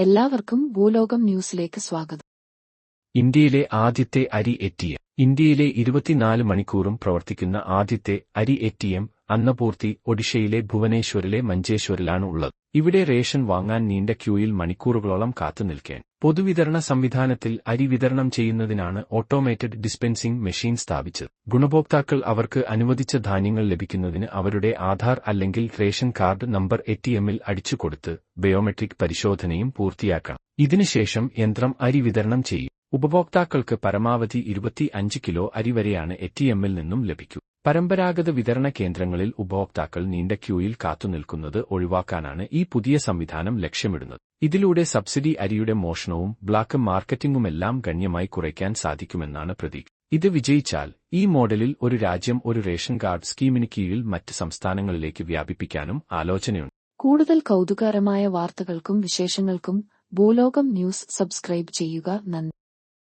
എല്ലാവർക്കും ഭൂലോകം ന്യൂസിലേക്ക് സ്വാഗതം. ഇന്ത്യയിലെ ആദ്യത്തെ അരി എറ്റിഎം ഇന്ത്യയിലെ ഇരുപത്തിനാല് മണിക്കൂറും പ്രവർത്തിക്കുന്ന ആദ്യത്തെ അരി എറ്റിഎം അന്നപൂർത്തി ഒഡീഷയിലെ ഭുവനേശ്വറിലെ മഞ്ചേശ്വരിലാണ് ഉള്ളത്. ഇവിടെ റേഷൻ വാങ്ങാൻ നീണ്ട ക്യൂയിൽ മണിക്കൂറുകളോളം കാത്തു നിൽക്കേൻ പൊതുവിതരണ സംവിധാനത്തിൽ അരി വിതരണം ചെയ്യുന്നതിനാണ് ഓട്ടോമേറ്റഡ് ഡിസ്പെൻസിംഗ് മെഷീൻ സ്ഥാപിച്ചത്. ഗുണഭോക്താക്കൾ അവർക്ക് അനുവദിച്ച ധാന്യങ്ങൾ ലഭിക്കുന്നതിന് അവരുടെ ആധാർ അല്ലെങ്കിൽ റേഷൻ കാർഡ് നമ്പർ എറ്റിഎമ്മിൽ അടിച്ചുകൊടുത്ത് ബയോമെട്രിക് പരിശോധനയും പൂർത്തിയാക്കണം ഇതിനുശേഷം യന്ത്രം അരി വിതരണം ചെയ്യും. ഉപഭോക്താക്കൾക്ക് പരമാവധി ഇരുപത്തി അഞ്ച് കിലോ അരി വരെയാണ് എറ്റിഎമ്മിൽ നിന്നും ലഭിക്കൂ. പരമ്പരാഗത വിതരണ കേന്ദ്രങ്ങളിൽ ഉപഭോക്താക്കൾ നീണ്ട ക്യൂയിൽ കാത്തുനിൽക്കുന്നത് ഒഴിവാക്കാനാണ് ഈ പുതിയ സംവിധാനം ലക്ഷ്യമിടുന്നത്. ഇതിലൂടെ സബ്സിഡി അരിയുടെ മോഷണവും ബ്ലാക്ക് മാർക്കറ്റിംഗുമെല്ലാം ഗണ്യമായി കുറയ്ക്കാൻ സാധിക്കുമെന്നാണ് പ്രതീക്ഷ. ഇത് വിജയിച്ചാൽ ഈ മോഡലിൽ ഒരു രാജ്യം ഒരു റേഷൻ കാർഡ് സ്കീമിന് കീഴിൽ മറ്റ് സംസ്ഥാനങ്ങളിലേക്ക് വ്യാപിപ്പിക്കാനും ആലോചനയുണ്ട്. കൂടുതൽ കൗതുകകരമായ വാർത്തകൾക്കും വിശേഷങ്ങൾക്കും ഭൂലോകം ന്യൂസ് സബ്സ്ക്രൈബ് ചെയ്യുക നന്ദി.